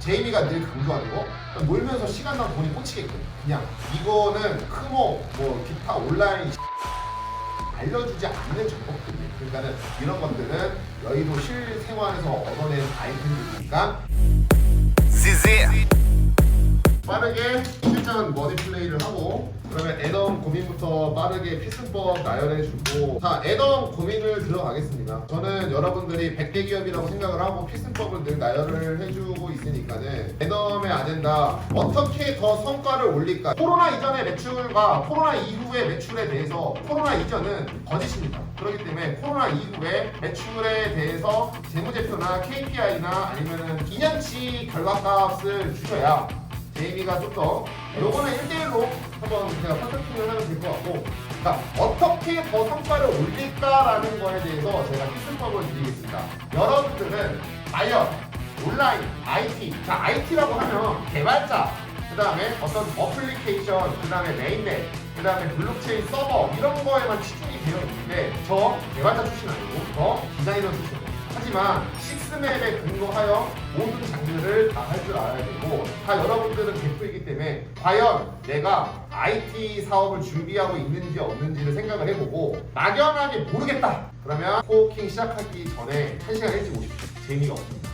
제이미가 늘 강조하는 거? 놀면서 시간당 돈이 꽂히게끔. 그냥 이거는 크모 뭐 기타 온라인 알려주지 않는 정보들이. 그러니까는 이런 것들은 여의도 실생활에서 얻어낸 아이템들이니까. 빠르게 실전 머니 플레이를 하고 그러면 고민부터 빠르게 필승법 나열해주고 자 애덤 고민을 들어가겠습니다. 저는 여러분들이 100개 기업이라고 생각을 하고 필승법을 늘 나열을 해주고 있으니까는 애덤의 아젠다. 어떻게 더 성과를 올릴까? 코로나 이전의 매출과 코로나 이후의 매출에 대해서 코로나 이전은 거짓입니다. 그렇기 때문에 코로나 이후의 매출에 대해서 재무제표나 KPI나 아니면은 2년치 결과값을 주셔야 제이미가 좀더 요거는 1대1로 한번 제가 컨설팅을 하면 될 것 같고 그러니까 어떻게 더 성과를 올릴까라는 거에 대해서 제가 필수법을 드리겠습니다. 여러분들은 과연 온라인, IT 자 IT라고 하면 개발자 그 다음에 어떤 어플리케이션 그 다음에 메인넷 그 다음에 블록체인 서버 이런 거에만 치중이 되어 있는데 저 개발자 출신 아니고 저 디자이너 출신이에요 하지만 식스맵에 근거하여 모든 장르를 다 할 줄 알아야 되고 다 여러분들은 대표이기 때문에 과연 내가 IT 사업을 준비하고 있는지 없는지를 생각을 해보고 막연하게 모르겠다! 그러면 코워킹 시작하기 전에 한 시간 일찍 오십시오. 재미가 없습니다.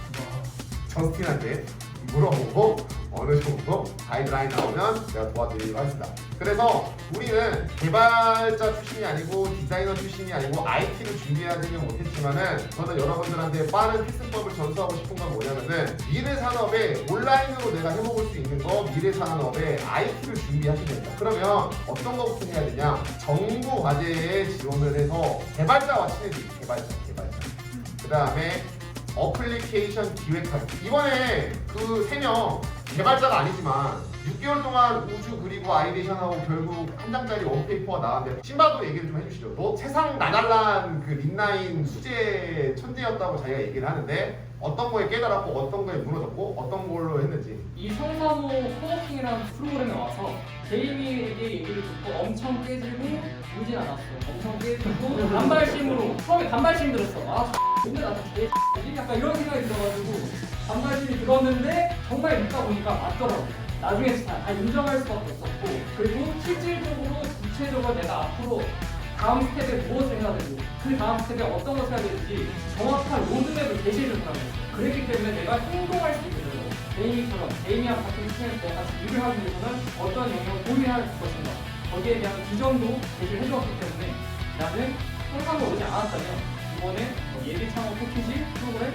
저스틴한테 물어보고 어느 정도 가이드라인 나오면 제가 도와드리도록 하겠습니다. 그래서 우리는 개발자 출신이 아니고 디자이너 출신이 아니고 IT를 되면 못했지만은 저는 여러분들한테 빠른 필승법을 전수하고 싶은 건 뭐냐면은 미래 산업에 온라인으로 내가 해먹을 수 있는 거 미래 산업에 IT를 준비하시면 됩니다. 그러면 어떤 거부터 해야 되냐? 정부 과제에 지원을 해서 개발자와 친해지기 개발자 개발자. 그 다음에 어플리케이션 기획하기 이번에 그 세 명 개발자가 아니지만 6개월 동안 우주 그리고 아이데이션하고 결국 한 장짜리 원페이퍼가 나왔는데 신바도 얘기를 좀 해주시죠 너 세상 나달란 그 린나인 수제 천재였다고 자기가 얘기를 하는데 어떤 거에 깨달았고 어떤 거에 무너졌고 어떤 걸로 했는지 이 성사모 코워킹이라는 프로그램에 와서 제이미에게 얘기를 듣고 엄청 깨지고 울진 않았어. 엄청 깨지고 반발심으로 처음에 반발심 들었어. 아 근데 나도 개 약간 이런 생각이 들어가지고 반발심이 들었는데 정말 읽다 보니까 맞더라고. 나중에 다, 다 인정할 수밖에 없었고 그리고 실질적으로 구체적으로 내가 앞으로 다음 스텝에 무엇을 해야 되고 그 다음 스텝에 어떤 것을 해야 될지 정확한 로드맵을 제시해 준다는 거죠. 그랬기 때문에 내가 행동할 수 있게 되고 제이미처럼 제이미와 같은 스텝과 같이 일을 하기 위해서는 어떤 영역을 고민할 것인가 거기에 대한 기정도 제시를 해주었기 때문에 나는 항상 오지 않았다면 이번에 뭐 예비 창업 패키지 프로그램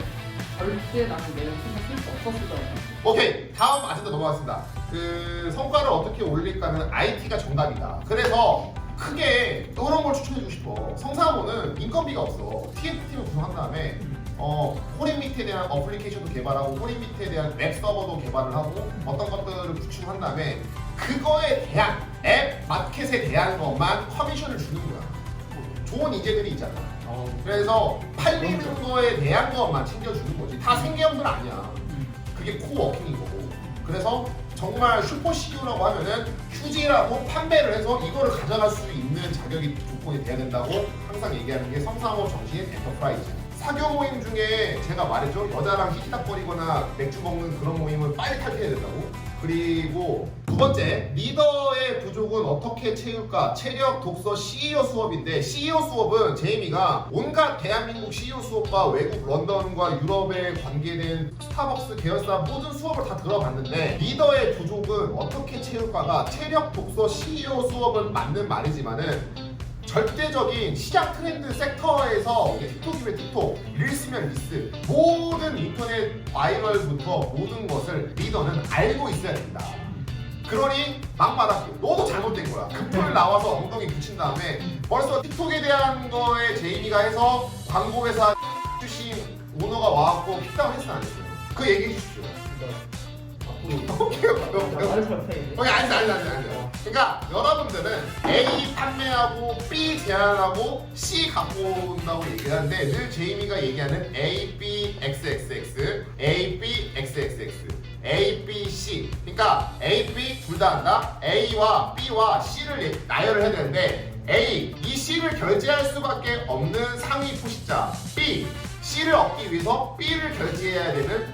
절대 나는 내가 신경 쓸수 없었을 거라고 생각합니다. 오케이 다음 아젠다 넘어갔습니다. 그 성과를 어떻게 올릴까는 IT가 정답이다. 그래서 크게 이런 걸 추천해주고 싶어. 성사모는 인건비가 없어. TF팀을 구성한 다음에 어, 호링 밑에 대한 어플리케이션도 개발하고 호링 밑에 대한 웹 서버도 개발을 하고 어떤 것들을 구축한 다음에 그거에 대한 앱 마켓에 대한 것만 커미션을 주는 거야. 좋은 인재들이 있잖아. 그래서 팔리는 거에 대한 것만 챙겨주는 거지. 다 생계형들 아니야. 그게 코워킹인 거고. 그래서 정말 슈퍼 CEO라고 하면은 휴지라고 판매를 해서 이거를 가져갈 수 있는 자격이 조건이 돼야 된다고 항상 얘기하는 게 성상호 정신 엔터프라이즈. 사교 모임 중에 제가 말했죠. 여자랑 히히닥거리거나 맥주 먹는 그런 모임을 빨리 탈피해야 된다고. 그리고 두 번째, 리더의 부족은 어떻게 채울까? 체력, 독서, CEO 수업인데 CEO 수업은 제이미가 온갖 대한민국 CEO 수업과 외국 런던과 유럽에 관계된 스타벅스 계열사 모든 수업을 다 들어봤는데 리더의 부족은 어떻게 채울까가 체력, 독서, CEO 수업은 맞는 말이지만은 절대적인 시장 트렌드 섹터에서 틱톡이면 틱톡, 릴스면 릴스 모든 인터넷 바이럴부터 모든 것을 리더는 알고 있어야 된다. 그러니 막말하고 너도 잘못된 거야. 급풀 나와서 엉덩이 붙인 다음에 벌써 틱톡에 대한 거에 제이미가 해서 광고회사 출신 오너가 와갖고 픽다운 했어 안 했어요? 그 얘기해 주십시오. 오케이 오케이 아니다 아니다 아니다 아니다. 그러니까 여러분들은 A 판매하고 B 제안하고 C 갖고 온다고 얘기를 하는데 늘 제이미가 얘기하는 A, B, X, X, X, A, B, X, X, X, A, B, C. 그러니까 A, B 둘다 한다. A와 B와 C를 예- 나열을 해야 되는데 A 이 C를 결제할 수밖에 없는 상위 포식자 B C를 얻기 위해서 B를 결제해야 되는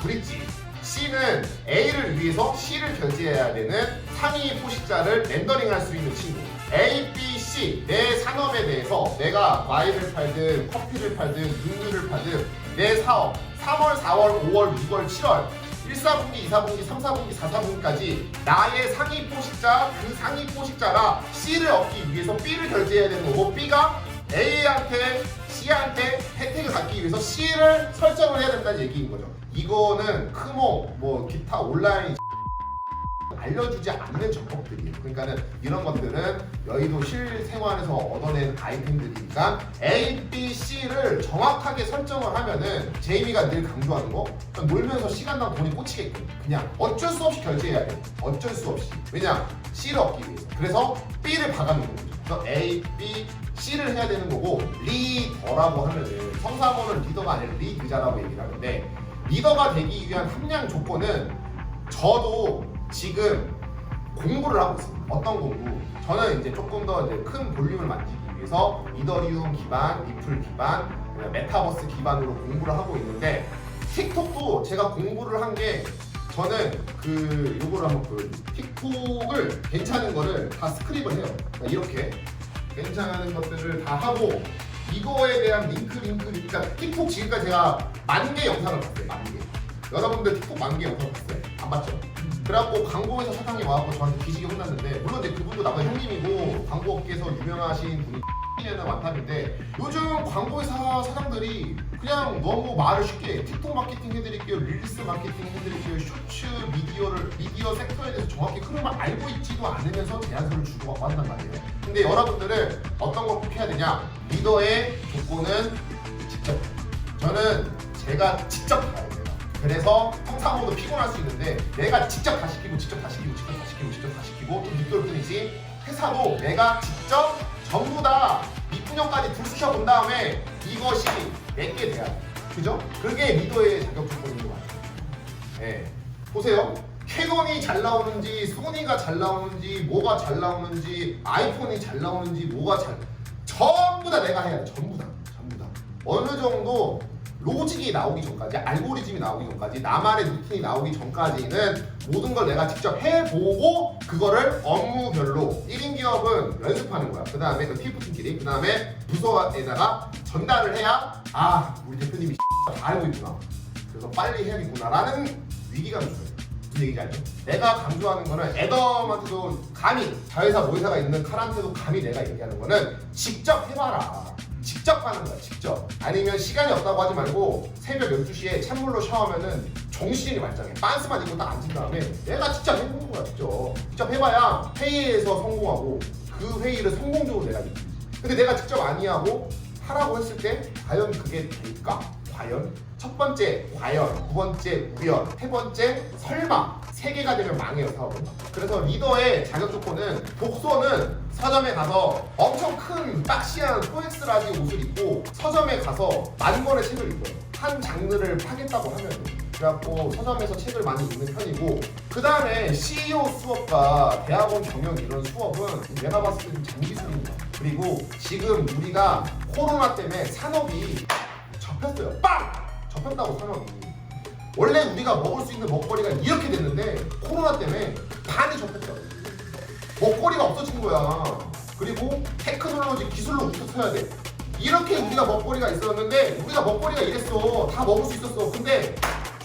브릿지 C는 A를 위해서 C를 결제해야 되는 상위 포식자를 렌더링할 수 있는 친구. A, B, C 내 산업에 대해서 내가 과일을 팔든 커피를 팔든 육류를 팔든 내 사업 3월, 4월, 5월, 6월, 7월 1사분기, 2사분기, 3사분기, 4사분기까지 나의 상위 포식자, 그 상위 포식자라 C를 얻기 위해서 B를 결제해야 되는 거고 B가 A한테 C한테 혜택을 갖기 위해서 C를 설정을 해야 된다는 얘기인 거죠. 이거는 크모, 뭐 기타 온라인 알려주지 않는 정보들이에요. 그러니까는 이런 것들은 여의도 실생활에서 얻어낸 아이템들이니까 A, B, C를 정확하게 설정을 하면은 제이미가 늘 강조하는 거 그냥 놀면서 시간당 돈이 꽂히게끔 그냥 어쩔 수 없이 결제해야 돼. 어쩔 수 없이. 왜냐? C를 얻기 위해서. 그래서 B를 박아놓는 거죠. 그래서 A, B, C를 해야 되는 거고 리더라고 하면은 성사모는 리더가 아니라 리드자라고 얘기를 하는데 리더가 되기 위한 함량 조건은 저도 지금 공부를 하고 있습니다. 어떤 공부? 저는 이제 조금 더 이제 큰 볼륨을 만들기 위해서 이더리움 기반, 리플 기반, 메타버스 기반으로 공부를 하고 있는데 틱톡도 제가 공부를 한 게 저는 그 요거를 한번 보여드릴게요. 틱톡을 괜찮은 거를 다 스크립을 해요. 그러니까 이렇게 괜찮은 것들을 다 하고 이거에 대한 링크 링크 그러니까 틱톡 지금까지 제가 만 개 영상을 봤어요. 만 개. 여러분들 틱톡 만 개 영상 봤어요? 안 봤죠? 그래갖고 광고회사 사장이 와갖고 저한테 뒤지게 혼났는데 물론 이제 그분도 나보다 형님이고 광고 업계에서 유명하신 분이 X에는 완탑인데 요즘 광고회사 사장들이 그냥 너무 말을 쉽게 틱톡 마케팅 해드릴게요 릴스 마케팅 해드릴게요 쇼츠 미디어를 미디어 섹터에 대해서 정확히 흐름을 알고 있지도 않으면서 제안서를 주고 받고 한단 말이에요. 근데 여러분들은 어떤 걸 꼭 해야 되냐? 리더의 조건은 직접. 저는 제가 직접 그래서 성사모도 피곤할 수 있는데 내가 직접 다 시키고 직접 다 시키고 직접 다 시키고 직접 다 시키고 또 밑돌 뿐이지. 회사도 내가 직접 전부 다 밑분형까지 불쑤셔 본 다음에 이것이 내게 돼야 돼. 그죠? 그게 리더의 자격 조건인 것 같아요. 예. 보세요. 캐논이 잘 나오는지 소니가 잘 나오는지 뭐가 잘 나오는지 아이폰이 잘 나오는지 뭐가 잘 전부 다 내가 해야 돼. 전부 다. 전부 다. 어느 정도 로직이 나오기 전까지 알고리즘이 나오기 전까지 나만의 루틴이 나오기 전까지는 모든 걸 내가 직접 해보고 그거를 업무별로 1인 기업은 연습하는 거야. 그 다음에 그 팀부팀끼리 그 다음에 부서에다가 전달을 해야 아 우리 대표님이 다 알고 있구나. 그래서 빨리 해야겠구나 라는 위기감이 들어요. 무슨 얘기인지 알죠? 내가 강조하는 거는 애덤한테도 감히 자회사 모회사가 있는 칼한테도 감히 내가 얘기하는 거는 직접 해봐라 직접 하는 거야 직접 아니면 시간이 없다고 하지 말고 새벽 12시에 찬물로 샤워하면은 정신이 말짱해 빤스만 입고 딱 앉은 다음에 내가 직접 해보는 거야 직접 직접 해봐야 회의에서 성공하고 그 회의를 성공적으로 내가 이끌지 근데 내가 직접 아니하고 하라고 했을 때 과연 그게 될까? 과연? 첫 번째 과연, 두 번째 우연, 세 번째 설마 세 개가 되면 망해요 사업은. 그래서 리더의 자격 조건은 독서는 서점에 가서 엄청 큰 박시한 포엑스라지 옷을 입고 서점에 가서 만 권의 책을 읽어요. 한 장르를 파겠다고 하면 그래갖고 서점에서 책을 많이 읽는 편이고 그 다음에 CEO 수업과 대학원 경영 이런 수업은 내가 봤을 때는 장기술입니다. 그리고 지금 우리가 코로나 때문에 산업이 접혔어요. 빵! 접혔다고 산업이. 원래 우리가 먹을 수 있는 먹거리가 이렇게 됐는데 코로나 때문에 반이 접혔다고. 먹거리가 없어진 거야. 그리고 테크놀로지 기술로 붙어서야 돼. 이렇게 우리가 먹거리가 있었는데 우리가 먹거리가 이랬어. 다 먹을 수 있었어. 근데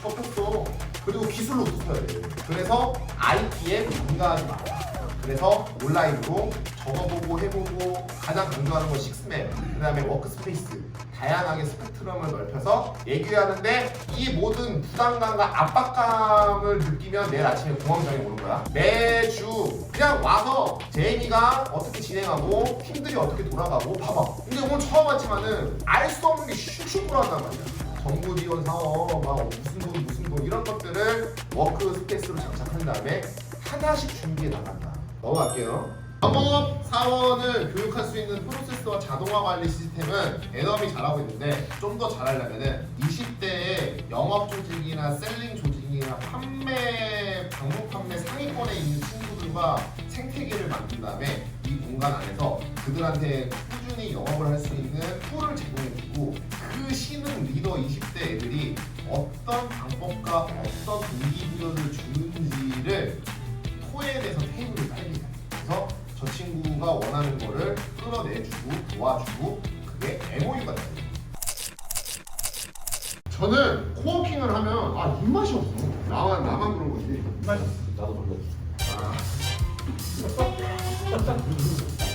접혔어. 그리고 기술로 붙어야 돼. 그래서 IT에 민감하지 마. 그래서 온라인으로 적어보고 해보고 가장 강조하는 건 식스맨, 그 다음에 워크스페이스 다양하게 스펙트럼을 넓혀서 얘기하는데 이 모든 부담감과 압박감을 느끼면 내일 아침에 공황장애 오는 거야. 매주 그냥 와서 제이미가 어떻게 진행하고 팀들이 어떻게 돌아가고 봐봐. 근데 오늘 처음 왔지만은 알 수 없는 게 슉슉 돌아간단 말이야. 정부 지원 사업, 막 무슨 돈 무슨 돈 이런 것들을 워크 스페이스로 장착한 다음에 하나씩 준비해 나간다. 넘어갈게요. 영업 사원을 교육할 수 있는 프로세스와 자동화 관리 시스템은 에너미 잘하고 있는데 좀 더 잘하려면은 20대의 영업 조직이나 셀링 조직이나 판매 방문 판매 상위권에 있는 친구들과 생태계를 만든 다음에 이 공간 안에서 그들한테 꾸준히 영업을 할 수 있는 툴을 제공해주고 그 신흥 리더 20대 애들이 어떤 방법과 어떤 동기부여를 주는지를 토해내서 테이블을 깔립니다. 그래서 저 친구가 원하는 거를 끌어내주고 도와주고 그게 MOU가 됩니다. 저는 코워킹을 하면 아 입맛이 없어. 나만 나만 그런 거지. 입맛이 없어. 나도 별로. 아.